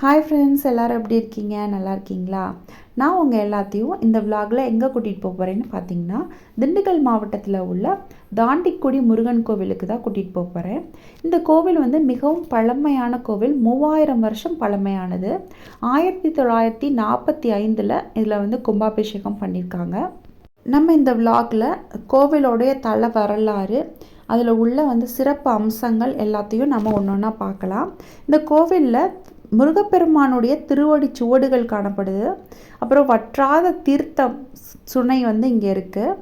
Hi friends எல்லோரும் எப்படி இருக்கீங்க? நல்லா இருக்கீங்களா? நான் உங்கள் எல்லாத்தையும் இந்த விலாகில் எங்கே கூட்டிகிட்டு போக போகிறேன்னு பார்த்தீங்கன்னா திண்டுக்கல் மாவட்டத்தில் உள்ள தாண்டிக்குடி முருகன் கோவிலுக்கு தான் கூட்டிகிட்டு போக போகிறேன் இந்த கோவில் வந்து மிகவும் பழமையான கோவில். மூவாயிரம் வருஷம் பழமையானது. ஆயிரத்தி தொள்ளாயிரத்தி நாற்பத்தி ஐந்தில் இதில் வந்து கும்பாபிஷேகம் பண்ணியிருக்காங்க நம்ம இந்த விலாகில் கோவிலோடைய தல வரலாறு அதில் உள்ள வந்து சிறப்பு அம்சங்கள் எல்லாத்தையும் நம்ம ஒன்று ஒன்றா பார்க்கலாம் இந்த கோவிலில் முருகப்பெருமானுடைய திருவடி சுவடுகள் காணப்படுது. அப்புறம் வற்றாத தீர்த்தம் சுனை வந்து இங்கே இருக்குது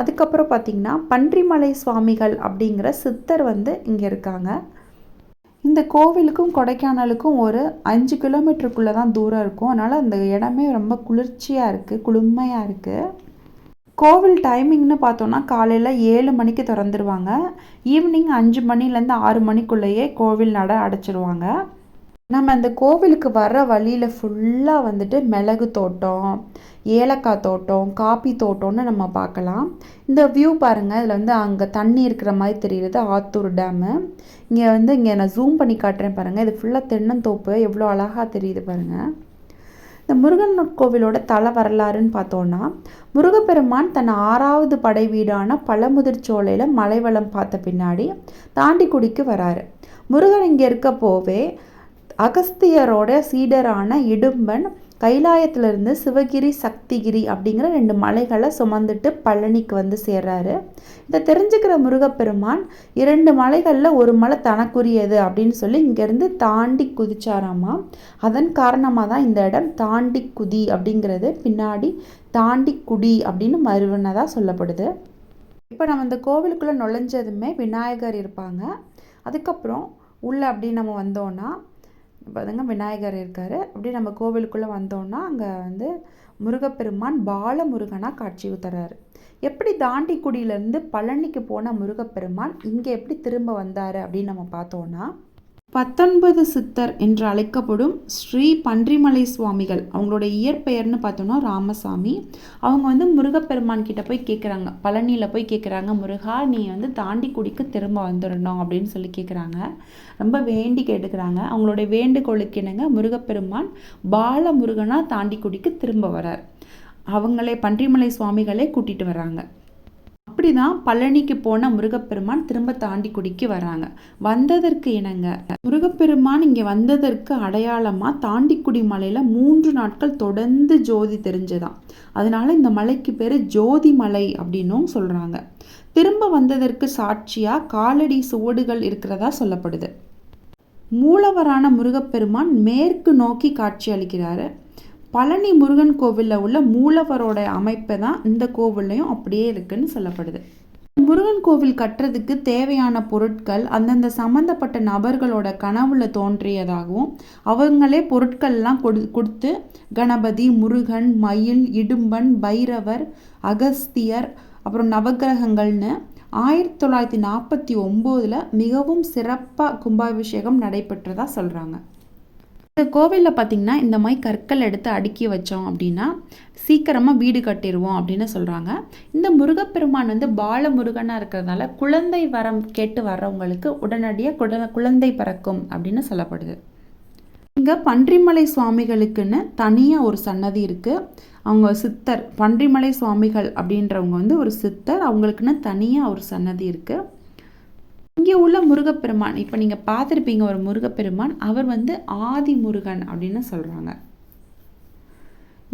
அதுக்கப்புறம் பார்த்திங்கன்னா பன்றிமலை சுவாமிகள் அப்படிங்கிற சித்தர் வந்து இங்கே இருக்காங்க. இந்த கோவிலுக்கும் கொடைக்கானலுக்கும் ஒரு அஞ்சு கிலோமீட்டருக்குள்ளே தான் தூரம் இருக்கும். அதனால் அந்த இடமே ரொம்ப குளிர்ச்சியாக இருக்குது குளுமையாக இருக்குது கோவில் டைமிங்னு பார்த்தோன்னா காலையில் ஏழு மணிக்கு திறந்துருவாங்க. ஈவினிங் அஞ்சு மணிலேருந்து ஆறு மணிக்குள்ளேயே கோவில் நட அடைச்சிருவாங்க. நம்ம அந்த கோவிலுக்கு வர்ற வழியில் ஃபுல்லாக வந்துட்டு மிளகு தோட்டம் ஏலக்காய் தோட்டம் காப்பி தோட்டம்னு நம்ம பார்க்கலாம். இந்த வியூ பாருங்கள் இதில் வந்து அங்கே தண்ணி இருக்கிற மாதிரி தெரியுது. ஆத்தூர் டேமு இங்கே வந்து இங்கே நான் ஜூம் பண்ணி காட்டுறேன் பாருங்கள் இது ஃபுல்லாக தென்னந்தோப்பு. எவ்வளோ அழகாக தெரியுது பாருங்கள் இந்த முருகன் கோவிலோட தல வரலாறுன்னு பார்த்தோன்னா முருகப்பெருமான் தன் ஆறாவது படை வீடான பழமுதிர்ச்சோலையில் மலைவளம் பார்த்த பின்னாடி தாண்டிக்குடிக்கு வராரு. முருகன் இங்கே இருக்க போவே அகஸ்தியரோட சீடரான இடும்பன் கைலாயத்திலிருந்து சிவகிரி சக்திகிரி அப்படிங்கிற ரெண்டு மலைகளை சுமந்துட்டு பழனிக்கு வந்து சேர்றாரு. இதை தெரிஞ்சுக்கிற முருகப்பெருமான் இரண்டு மலைகளில் ஒரு மலை தனக்குரியது அப்படின்னு சொல்லி இங்கேருந்து தாண்டி குதிச்சாராமா? அதன் காரணமாக தான் இந்த இடம் தாண்டி குதி அப்படிங்கிறது பின்னாடி தாண்டி குடி அப்படின்னு மறுவினதாக சொல்லப்படுது. இப்போ நம்ம இந்த கோவிலுக்குள்ளே நுழைஞ்சதுமே விநாயகர் இருப்பாங்க. அதுக்கப்புறம் உள்ளே அப்படி நம்ம வந்தோன்னா பாருங்க விநாயகர் இருக்கார். அப்படியே நம்ம கோவிலுக்குள்ளே வந்தோன்னா அங்கே வந்து முருகப்பெருமான் பாலமுருகனாக காட்சி தர்றாரு எப்படி தாண்டிக்குடியிலேருந்து பழனிக்கு போன முருகப்பெருமான் இங்கே எப்படி திரும்ப வந்தார் அப்படின்னு நம்ம பார்த்தோன்னா பத்தொன்பது சித்தர் என்று அழைக்கப்படும் ஸ்ரீ பன்றிமலை சுவாமிகள். அவங்களோட இயற்பெயர்னு பார்த்தோன்னா ராமசாமி. அவங்க வந்து முருகப்பெருமான் கிட்ட போய் கேட்குறாங்க பழனியில் போய் கேட்குறாங்க முருகா நீ வந்து தாண்டி குடிக்கு திரும்ப வந்துடணும் அப்படின்னு சொல்லி கேட்குறாங்க ரொம்ப வேண்டி கேட்டுக்கிறாங்க. அவங்களுடைய வேண்டுகோளுக்கு என்னங்க? முருகப்பெருமான் பால முருகனாக தாண்டி குடிக்கு திரும்ப வரார். அவங்களே பன்றிமலை சுவாமிகளே கூட்டிகிட்டு வராங்க அப்படி தான் பழனிக்கு போன முருகப்பெருமான் திரும்ப தாண்டி குடிக்கு வராங்க. வந்ததற்கு இணங்க முருகப்பெருமான் இங்கே வந்ததற்கு அடையாளமாக தாண்டிக்குடி மலையில் மூன்று நாட்கள் தொடர்ந்து ஜோதி தெரிஞ்சதான். அதனால இந்த மலைக்கு பேர் ஜோதி மலை அப்படின்னும் சொல்கிறாங்க திரும்ப வந்ததற்கு சாட்சியாக காலடி சுவடுகள் இருக்கிறதா சொல்லப்படுது. மூலவரான முருகப்பெருமான் மேற்கு நோக்கி காட்சி அளிக்கிறாரு. பழனி முருகன் கோவிலில் உள்ள மூலவரோட அமைப்பை தான் இந்த கோவில்லையும் அப்படியே இருக்குன்னு சொல்லப்படுது. முருகன் கோவில் கட்டுறதுக்கு தேவையான பொருட்கள் அந்தந்த சம்மந்தப்பட்ட நபர்களோட கனவுல தோன்றியதாகவும் அவங்களே பொருட்கள்லாம் கொடு கொடுத்து கணபதி முருகன் மயில் இடும்பன் பைரவர் அகஸ்தியர் அப்புறம் நவகிரகங்கள்னு ஆயிரத்தி தொள்ளாயிரத்தி நாற்பத்தி ஒம்போதில் மிகவும் சிறப்பாக கும்பாபிஷேகம் நடைபெற்றதாக சொல்கிறாங்க இந்த கோவிலில் பார்த்திங்கன்னா இந்த மாதிரி கற்கள் எடுத்து அடுக்கி வச்சோம் அப்படின்னா சீக்கிரமாக வீடு கட்டிடுவோம் அப்படின்னு சொல்கிறாங்க இந்த முருகப்பெருமான் வந்து பால முருகனாக இருக்கிறதுனால குழந்தை வரம் கேட்டு வர்றவங்களுக்கு உடனடியாக குழ குழந்தை பிறக்கும் அப்படின்னு சொல்லப்படுது. இங்கே பன்றிமலை சுவாமிகளுக்குன்னு தனியாக ஒரு சன்னதி இருக்குது அவங்க சித்தர் பன்றிமலை சுவாமிகள் அப்படின்றவங்க வந்து ஒரு சித்தர் அவங்களுக்குன்னு தனியாக ஒரு சன்னதி இருக்குது இங்கே உள்ள முருகப்பெருமான் இப்போ நீங்கள் பார்த்துருப்பீங்க ஒரு முருகப்பெருமான் அவர் வந்து ஆதி முருகன் அப்படின்னு சொல்கிறாங்க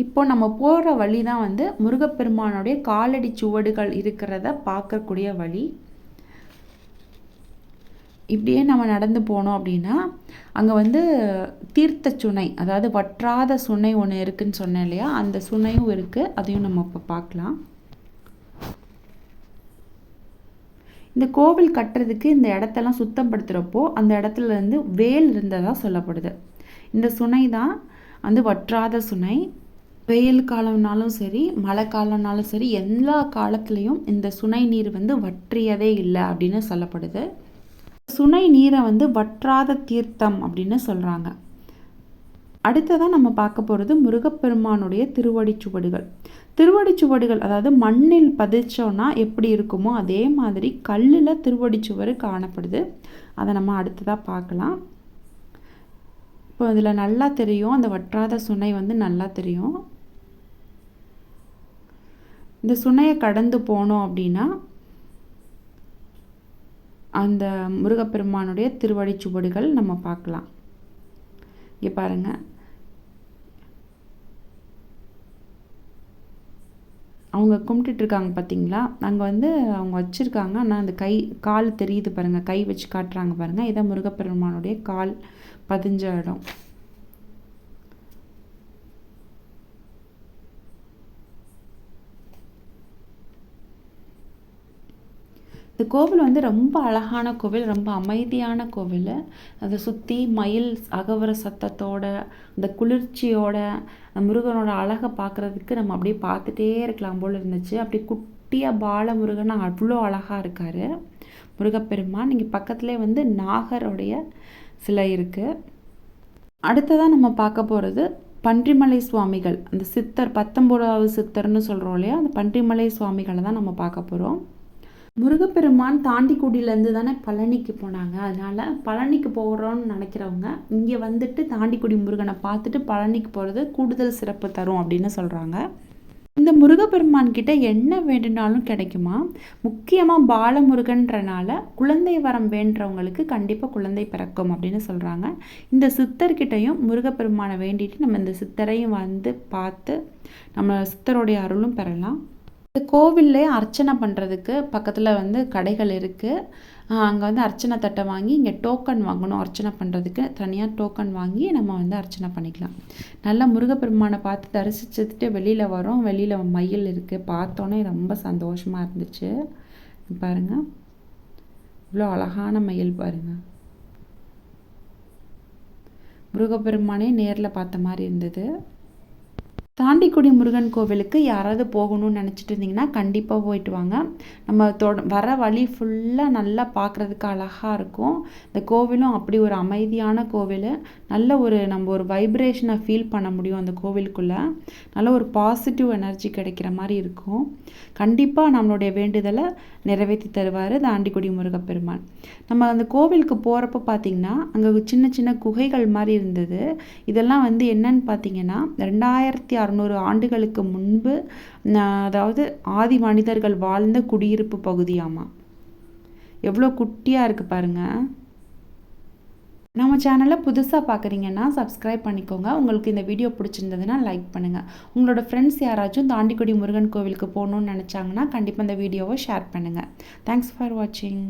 இப்போ நம்ம போகிற வழி தான் வந்து முருகப்பெருமானுடைய காலடி சுவடுகள் இருக்கிறத பார்க்கக்கூடிய வழி. இப்படியே நம்ம நடந்து போனோம் அப்படின்னா அங்கே வந்து தீர்த்த சுனை அதாவது வற்றாத சுனை ஒன்று இருக்குதுன்னு சொன்னேன் இல்லையா? அந்த சுனையும் இருக்குது அதையும் நம்ம இப்போ பார்க்கலாம். இந்த கோவில் கட்டுறதுக்கு இந்த இடத்தெல்லாம் சுத்தப்படுத்துகிறப்போ அந்த இடத்துல இருந்து வேல் இருந்ததாக சொல்லப்படுது. இந்த சுனை தான் வந்து வற்றாத சுனை. வெயில் காலம்னாலும் சரி மழை காலம்னாலும் சரி எல்லா காலத்துலேயும் இந்த சுனை நீர் வந்து வற்றியதே இல்லை அப்படின்னு சொல்லப்படுது. சுனை நீரை வந்து வற்றாத தீர்த்தம் அப்படின்னு சொல்கிறாங்க அடுத்ததாக நம்ம பார்க்க போகிறது முருகப்பெருமானுடைய திருவடி சுவடுகள். திருவடி சுவடுகள் அதாவது மண்ணில் பதிச்சோன்னா எப்படி இருக்குமோ அதே மாதிரி கல்லில் திருவடி சுவர் காணப்படுது. அதை நம்ம அடுத்ததாக பார்க்கலாம். இப்போ இதில் நல்லா தெரியும். அந்த வற்றாத சுனை வந்து நல்லா தெரியும். இந்த சுனையை கடந்து போனோம் அப்படின்னா அந்த முருகப்பெருமானுடைய திருவடி சுவடுகள் நம்ம பார்க்கலாம். இங்கே பாருங்கள் அவங்க கும்பிட்டுட்ருக்காங்க பார்த்தீங்களா அங்கே வந்து அவங்க வச்சுருக்காங்க. ஆனால் அந்த கை கால் தெரியுது பாருங்கள் கை வச்சு காட்டுறாங்க பாருங்கள் இதான் முருகப்பெருமானுடைய கால். பதிஞ்ச இடம். இந்த கோவில் வந்து ரொம்ப அழகான கோவில் ரொம்ப அமைதியான கோவில். அதை சுற்றி மயில் அகவர சத்தத்தோட அந்த குளிர்ச்சியோட முருகனோட அழகை பார்க்குறதுக்கு நம்ம அப்படியே பார்த்துட்டே இருக்கலாம் போல் இருந்துச்சு. அப்படி குட்டியாக பாலமுருகன் அவ்வளோ அழகாக இருக்கார். முருகப்பெருமான் இங்கே பக்கத்துலேயே வந்து நாகருடைய சிலை இருக்குது அடுத்ததாக நம்ம பார்க்க போகிறது பன்றிமலை சுவாமிகள். அந்த சித்தர் பத்தொம்போதாவது சித்தர்னு சொல்கிறோம் இல்லையா? அந்த பன்றிமலை சுவாமிகளை தான் நம்ம பார்க்க போகிறோம் முருகப்பெருமான் தாண்டிக்குடியிலேருந்து தானே பழனிக்கு போனாங்க. அதனால் பழனிக்கு போகிறோன்னு நினைக்கிறவங்க இங்கே வந்துட்டு தாண்டிக்குடி முருகனை பார்த்துட்டு பழனிக்கு போகிறது கூடுதல் சிறப்பு தரும் அப்படின்னு சொல்கிறாங்க இந்த முருகப்பெருமான் கிட்ட என்ன வேண்டுனாலும் கிடைக்குமா? முக்கியமாக பாலமுருகன்றனால குழந்தை வரம் வேண்டவங்களுக்கு கண்டிப்பாக குழந்தை பிறக்கும் அப்படின்னு சொல்கிறாங்க இந்த சித்தர்கிட்டையும் முருகப்பெருமானை வேண்டிட்டு நம்ம இந்த சித்தரையும் வந்து பார்த்து நம்ம சித்தருடைய அருளும் பெறலாம். இந்த கோவில்லே அர்ச்சனை பண்ணுறதுக்கு பக்கத்தில் வந்து கடைகள் இருக்குது அங்கே வந்து அர்ச்சனை தட்டை வாங்கி இங்கே டோக்கன் வாங்கணும். அர்ச்சனை பண்ணுறதுக்கு தனியாக டோக்கன் வாங்கி நம்ம வந்து அர்ச்சனை பண்ணிக்கலாம். நல்லா முருகப்பெருமானை பார்த்து தரிசிச்சுட்டு வெளியில் வரோம். வெளியில் மயில் இருக்குது பார்த்தோன்னே ரொம்ப சந்தோஷமாக இருந்துச்சு. பாருங்கள் இவ்வளோ அழகான மயில் பாருங்கள் முருகப்பெருமானே நேரில் பார்த்த மாதிரி இருந்தது. தாண்டிக்குடி முருகன் கோவிலுக்கு யாராவது போகணும்னு நினச்சிட்டு இருந்தீங்கன்னா கண்டிப்பாக போயிட்டு வாங்க. நம்ம தொட வர வழி ஃபுல்லாக நல்லா பார்க்குறதுக்கு அழகாக இருக்கும். இந்த கோவிலும் அப்படி ஒரு அமைதியான கோவில். நல்ல ஒரு நம்ம ஒரு வைப்ரேஷனை ஃபீல் பண்ண முடியும் அந்த கோவிலுக்குள்ளே. நல்ல ஒரு பாசிட்டிவ் எனர்ஜி கிடைக்கிற மாதிரி இருக்கும். கண்டிப்பாக நம்மளுடைய வேண்டுதலை நிறைவேற்றி தருவார் தாண்டிக்குடி முருகப்பெருமான். நம்ம அந்த கோவிலுக்கு போகிறப்ப பார்த்திங்கன்னா அங்கே சின்ன சின்ன குகைகள் மாதிரி இருந்தது. இதெல்லாம் வந்து என்னன்னு பார்த்தீங்கன்னா ரெண்டாயிரத்தி அறநூறு ஆண்டுகளுக்கு முன்பு அதாவது ஆதி மனிதர்கள் வாழ்ந்த குடியிருப்பு பகுதியாமா? எவ்வளோ குட்டியாக இருக்குது பாருங்கள் நம்ம சேனலை புதுசாக பார்க்குறீங்கன்னா சப்ஸ்கிரைப் பண்ணிக்கோங்க. உங்களுக்கு இந்த வீடியோ பிடிச்சிருந்ததுன்னா லைக் பண்ணுங்கள் உங்களோட ஃப்ரெண்ட்ஸ் யாராச்சும் தாண்டிக்குடி முருகன் கோவிலுக்கு போகணுன்னு நினச்சாங்கன்னா கண்டிப்பாக இந்த வீடியோவை ஷேர் பண்ணுங்கள் தேங்க்ஸ் ஃபார் வாட்சிங்